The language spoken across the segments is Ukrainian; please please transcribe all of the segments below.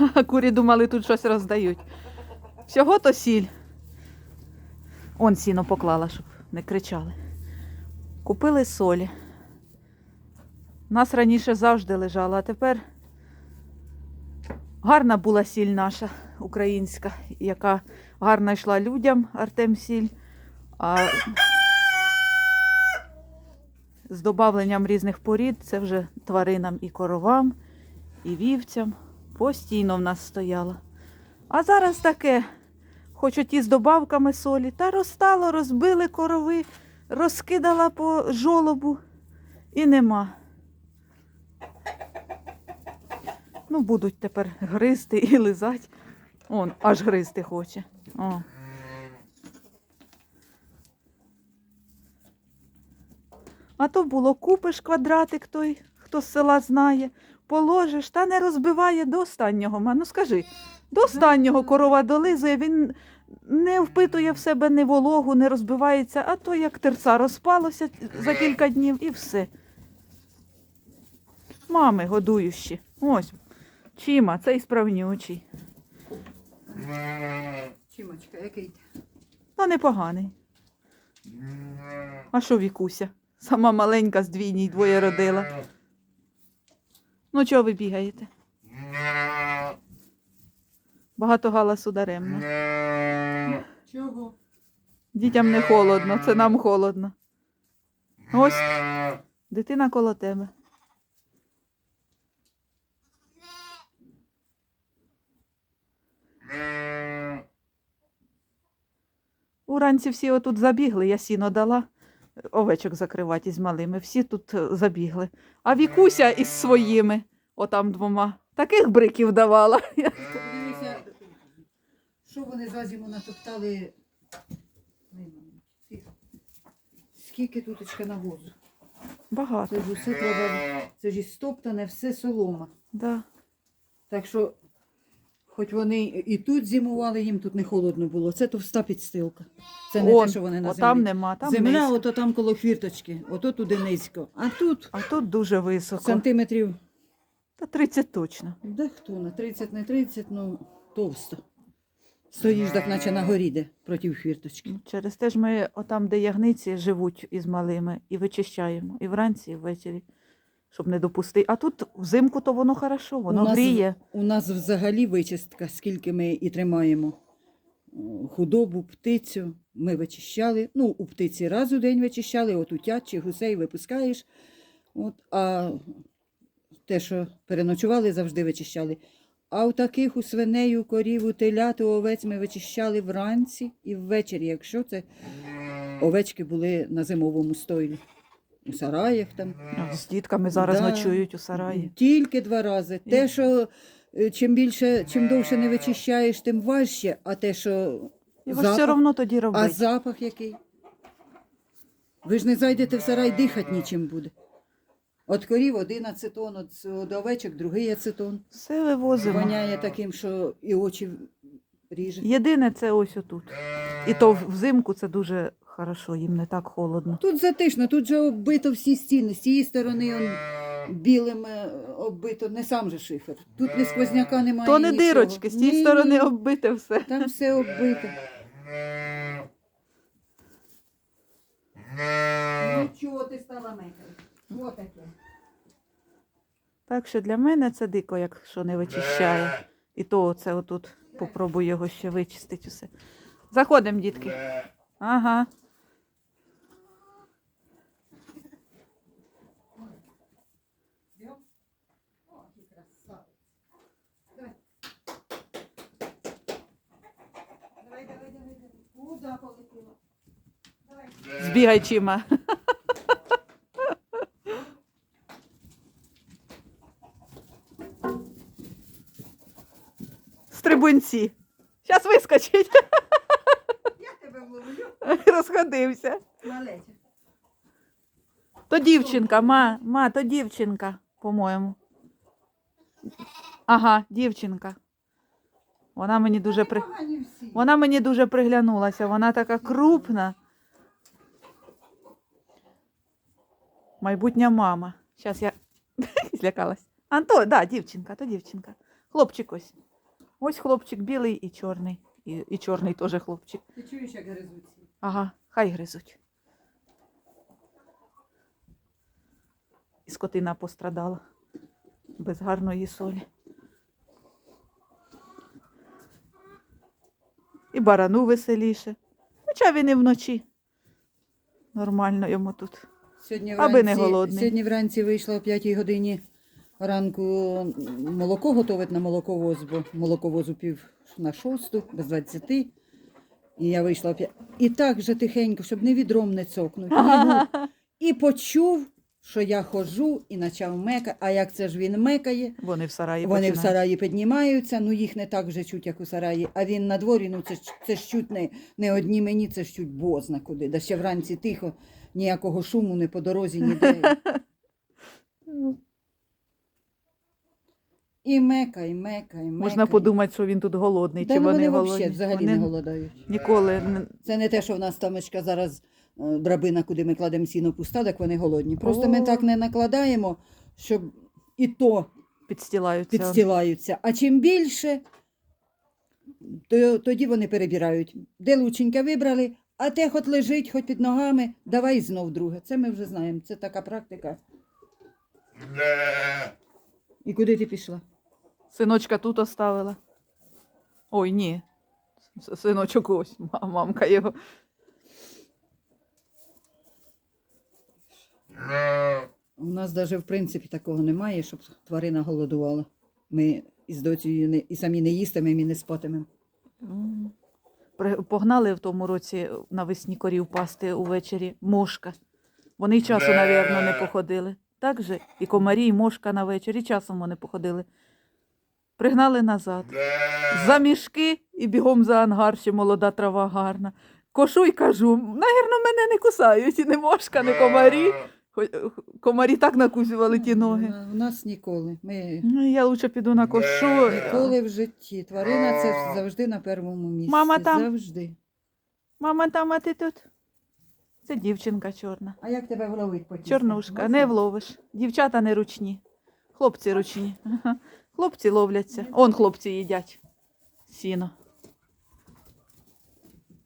Курі думали, тут щось роздають. Всього то сіль. Он сіно поклала, щоб не кричали. Купили солі. У нас раніше завжди лежала, а тепер гарна була сіль наша українська, яка гарно йшла людям, Артем сіль. А з додавленням різних порід це вже тваринам і коровам, і вівцям. Постійно в нас стояла. А зараз таке, хоч оті з добавками солі, та розстало, розбили корови, розкидала по жолобу і нема. Ну, будуть тепер гризти і лизати. Он, аж гризти хоче. О. А то було купиш квадратик той, хто з села знає, положиш та не розбиває до останнього. Ма, Ну скажи, до останнього корова долизує, він не впитує в себе ні вологу, не розбивається, а то як терца розпалося за кілька днів і все. Мами годуючі. Ось. Чима, цей справнючий. Чимочка, який? Ну, непоганий. А що Вікуся? Сама маленька з двійній двоє родила. Ну, чого ви бігаєте? Багато галасу даремно. Чого? Дітям не холодно, це нам холодно. Ось дитина коло тебе. Уранці всі отут забігли, я сіно дала овечок закривати із малими. Всі тут е, забігли. А Вікуся із своїми, отам двома, таких бриків давала. Подивися, що вони за зиму натоптали. Скільки туточка навозу? Багато. Це ж усе треба, це ж і стоптане, все солома. Да. Так що, хоч вони і тут зимували, їм тут не холодно було. Це товста підстилка. Це не Он, те, що вони на землі. нема, там Земля, низько. ото там коло хвірточки, ото туди низько. А тут А тут дуже високо. сантиметрів, Та 30 точно. де хто на 30, не 30, ну товсто. Стоїш так, наче на горі, де проти хвірточки. Через те ж ми отам, де ягниці живуть із малими, і вичищаємо. І вранці, і ввечері, щоб не допустити. А тут взимку то воно хорошо, воно У нас гріє. У нас взагалі вичистка, скільки ми і тримаємо худобу, птицю. Ми вичищали. Ну, у птиці раз у день вичищали, от утят чи гусей випускаєш. От, а те, що переночували, завжди вичищали. А у таких у свиней, у корів, у телят, у овець ми вичищали вранці і ввечері, якщо це овечки були на зимовому стойлі. У сараях там. З дітками зараз Да. ночують у сараї. Тільки два рази. Те, що е, чим більше, чим довше не вичищаєш, тим важче, а те, що Його ж все одно тоді а робить. запах який. Ви ж не зайдете в сарай, дихати нічим буде. От корів один ацетон, от, от овечок другий ацетон. Все вивозимо. Воняє таким, що і очі ріже. Єдине це ось отут. І то взимку це дуже хорошо, їм не так холодно. Тут затишно, тут же оббито всі стіни. З цієї сторони он білим е, оббито, не сам же шифер. Тут ні сквозняка немає. То не нічого. дирочки, з тієї Ні, сторони ні. оббите все. Там все оббито. Ну чого ти стала мекати? Що таке? Так що для мене це дико, якщо не вичищає. І то оце отут попробую його ще вичистити усе. Заходимо, дітки. Ага. Збігай чима. Стрибунці. Зараз вискочить. Я тебе вловлю. Розходився. Малеча. То дівчинка, ма, ма, то дівчинка, по-моєму. Ага, дівчинка. Вона мені дуже при... Погані всі. Вона мені дуже приглянулася, вона така крупна. Майбутня мама. Зараз я злякалась. Анто, да, дівчинка, то дівчинка. Хлопчик ось. Ось хлопчик білий і чорний. І, і чорний теж хлопчик. Ти чуєш, як гризуть? Ага, хай гризуть. І скотина пострадала без гарної солі. І барану веселіше. Хоча він і вночі. Нормально йому тут. Сьогодні Аби не голодний. Сьогодні вранці вийшла о 5 годині ранку молоко готувати на молоковоз, бо молоковозу пів на шосту, без 20. І я вийшла о 5. І так же тихенько, щоб не відром не цокнути. І почув, що я ходжу і почав мекати. А як це ж він мекає? Вони в сараї Вони в сараї піднімаються, ну їх не так вже чуть, як у сараї, а він на дворі, ну це, ж- це ж чуть не, не одні мені, це ж чуть бозна куди. Да ще вранці тихо, ніякого шуму не по дорозі, ніде. І мека, і мека, і мека. Можна подумати, що він тут голодний, Та чи ну, вони, вони голодні. взагалі Вони не голодають. Ніколи не- Це не те, що в нас тамочка зараз е, драбина, куди ми кладемо сіно пуста, так вони голодні. Просто ми так не накладаємо, щоб і то підстілаються. підстилаються. А чим більше, то, тоді вони перебирають. Де лученька вибрали, а те хоч лежить, хоч під ногами, давай знов друге. Це ми вже знаємо. Це така практика. І куди ти пішла? Синочка тут оставила. Ой, ні. Синочок ось, мамка його. У нас навіть в принципі такого немає, щоб тварина голодувала. Ми із доцею не, і самі не їстимемо, і не спатимемо. Погнали в тому році навесні корів пасти увечері мошка. Вони й часу, навірно, не походили. Так же? І комарі, і мошка на вечір, і часом вони походили. Пригнали назад. За мішки і бігом за ангар, ще молода трава гарна. Кошу й кажу, навірно, мене не кусають, і не мошка, не комарі. Комарі так накусували ті ноги. У нас ніколи. Ми Ну, я лучше піду на кошу. ніколи в житті. Тварина це завжди на першому місці. Мама там? Завжди. Мама там, а ти тут? Це дівчинка чорна. А як тебе вловить потім? Чорнушка, не вловиш. Дівчата не ручні. Хлопці ручні. Хлопці ловляться. Он хлопці їдять. Сіно.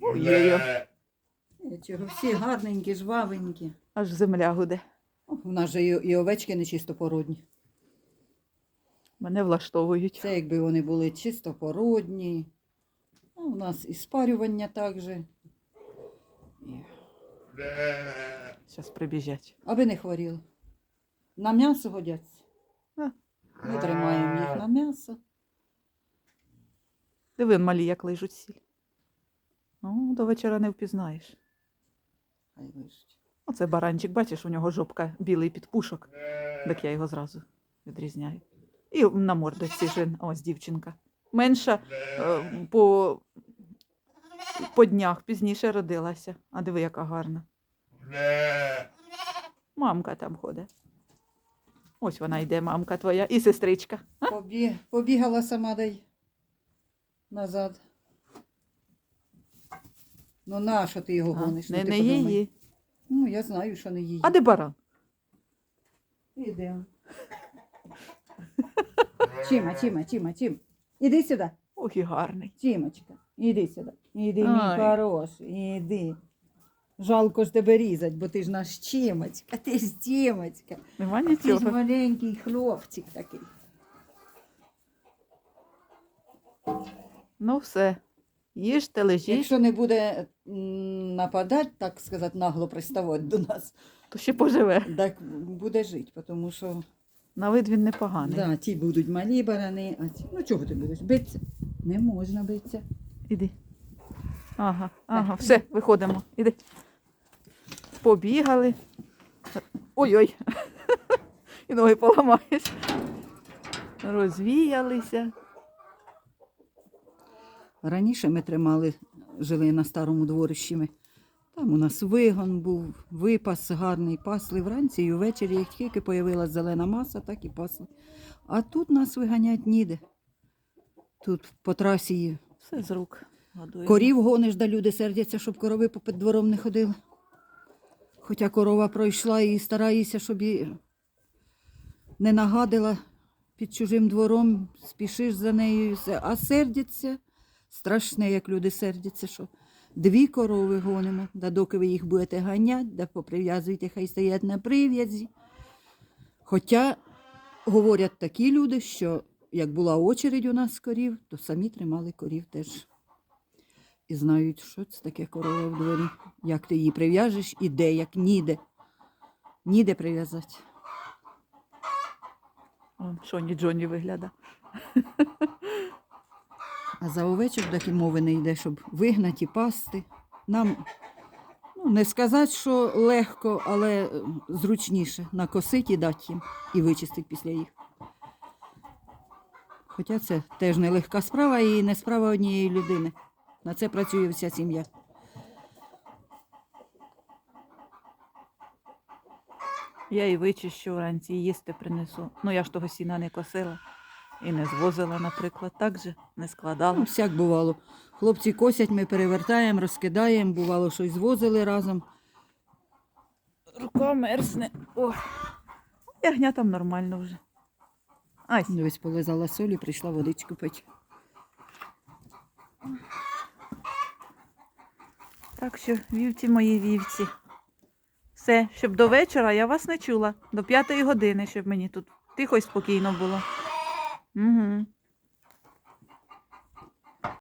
Ой-ой-ой. Чого всі гарненькі, жвавенькі. Аж земля гуде. У нас же і, і овечки не чистопородні. Мене влаштовують. Це якби вони були чистопородні. А у нас і спарювання також. Зараз прибіжать. Аби не хворіли. На м'ясо годяться. Ми тримаємо їх на м'ясо. Диви, малі, як лижуть сіль. Ну, до вечора не впізнаєш. Хай лежить. Оце баранчик, бачиш, у нього жопка білий підпушок. Так я його зразу відрізняю. І на мордочці жин, ось дівчинка. Менша е, по, по днях пізніше родилася. А диви, яка гарна. Мамка там ходить. Ось вона йде, мамка твоя, і сестричка. Побі... Побігала сама дай назад. Ну нащо ти його А, гониш? не ну, не подумай. її. Ну, я знаю, що не її. А де баран? Іде. Чима, Чима, Чима, Чим. Іди сюди. Ох, і гарний. Чимочка, іди сюди. Іди, мій хороший, іди. Жалко ж тебе різать, бо ти ж наш Чимочка, ти ж Чимочка. Нема Ти ж нічого. маленький хлопчик такий. Ну все. Їжте, лежіть, Якщо не буде м, нападати, так сказати, нагло приставати до нас, то ще поживе. так буде жити, тому що На вид він непоганий. да, ті будуть малі барани, а ті. Ну чого ти будеш? Битися? Не можна битися. Іди. Ага, ага, все, виходимо. Іди. Побігали. Ой-ой. І ноги поламаєш. Розвіялися. Раніше ми тримали, жили на старому дворищі. Ми. Там у нас вигон був, випас гарний, пасли вранці і ввечері, як тільки появилась зелена маса, так і пасли. А тут нас виганять ніде. Тут по трасі Все з рук. Годуємо. корів гониш, да люди сердяться, щоб корови попід двором не ходили. Хоча корова пройшла і старається, щоб їй не нагадила, під чужим двором, спішиш за нею, все. а сердяться. Страшне, як люди сердяться, що дві корови гонимо, да доки ви їх будете ганяти, да поприв'язуйте, хай стоять на прив'язі. Хоча говорять такі люди, що як була очередь у нас корів, то самі тримали корів теж. І знають, що це таке корова в дворі, як ти її прив'яжеш і де, як ніде. Ніде прив'язати. Он Шоні Джоні вигляда. А за овечок такі мови не йде, щоб вигнати і пасти. Нам ну, не сказати, що легко, але е, зручніше накосити і дати їм і вичистити після їх. Хоча це теж не легка справа і не справа однієї людини. На це працює вся сім'я. Я і вичищу вранці, і їсти принесу. Ну я ж того сіна не косила і не звозила, наприклад, так же не Ну, складала. всяк бувало. Хлопці косять, ми перевертаємо, розкидаємо, бувало, щось звозили разом. Рука мерзне. О, ягня там нормально вже. Ась, Дивись, полизала солі, прийшла водичку пити. Так що вівці мої вівці. Все, щоб до вечора я вас не чула. До п'ятої години, щоб мені тут тихо і спокійно було. Угу.